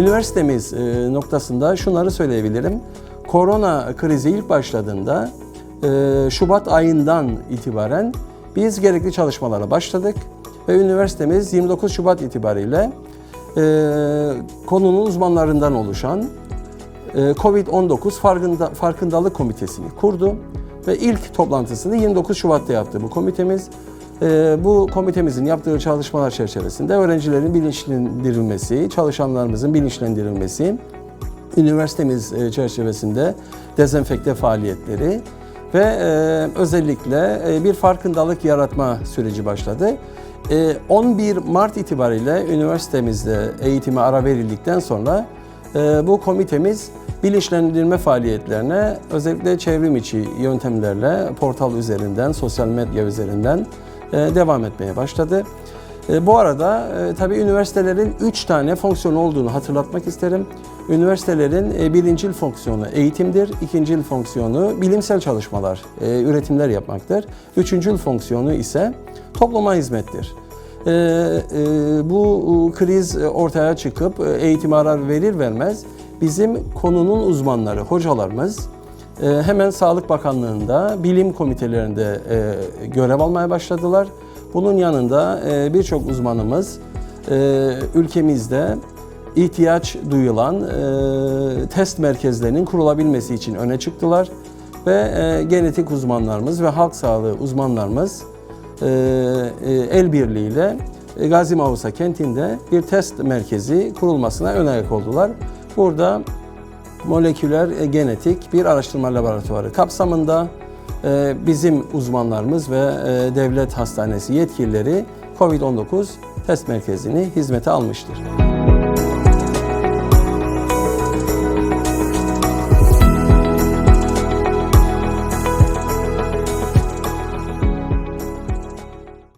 Üniversitemiz e, noktasında şunları söyleyebilirim. Korona krizi ilk başladığında e, Şubat ayından itibaren biz gerekli çalışmalara başladık ve üniversitemiz 29 Şubat itibariyle e, konunun uzmanlarından oluşan e, COVID-19 farkında, farkındalık komitesini kurdu ve ilk toplantısını 29 Şubat'ta yaptı bu komitemiz. E, Bu komitemizin yaptığı çalışmalar çerçevesinde öğrencilerin bilinçlendirilmesi, çalışanlarımızın bilinçlendirilmesi, üniversitemiz e, çerçevesinde dezenfekte faaliyetleri ve e, özellikle e, bir farkındalık yaratma süreci başladı. E, 11 Mart itibariyle üniversitemizde eğitime ara verildikten sonra bu komitemiz bilinçlendirme faaliyetlerine özellikle çevrim içi yöntemlerle portal üzerinden, sosyal medya üzerinden devam etmeye başladı. E, Bu arada e, tabii üniversitelerin üç tane fonksiyonu olduğunu hatırlatmak isterim. Üniversitelerin e, birincil fonksiyonu eğitimdir, ikincil fonksiyonu bilimsel çalışmalar, e, üretimler yapmaktır. Üçüncül fonksiyonu ise topluma hizmettir. E, e, bu e, kriz e, ortaya çıkıp e, eğitime arar verir vermez bizim konunun uzmanları, hocalarımız e, hemen Sağlık Bakanlığı'nda bilim komitelerinde e, görev almaya başladılar. Bunun yanında e, birçok uzmanımız e, ülkemizde ihtiyaç duyulan test merkezlerinin kurulabilmesi için öne çıktılar ve genetik uzmanlarımız ve halk sağlığı uzmanlarımız el birliğiyle Gazi Mausa kentinde bir test merkezi kurulmasına ön ayak oldular. Burada moleküler e, genetik bir araştırma laboratuvarı kapsamında e, bizim uzmanlarımız ve e, devlet hastanesi yetkilileri COVID-19 test merkezini hizmete almıştır.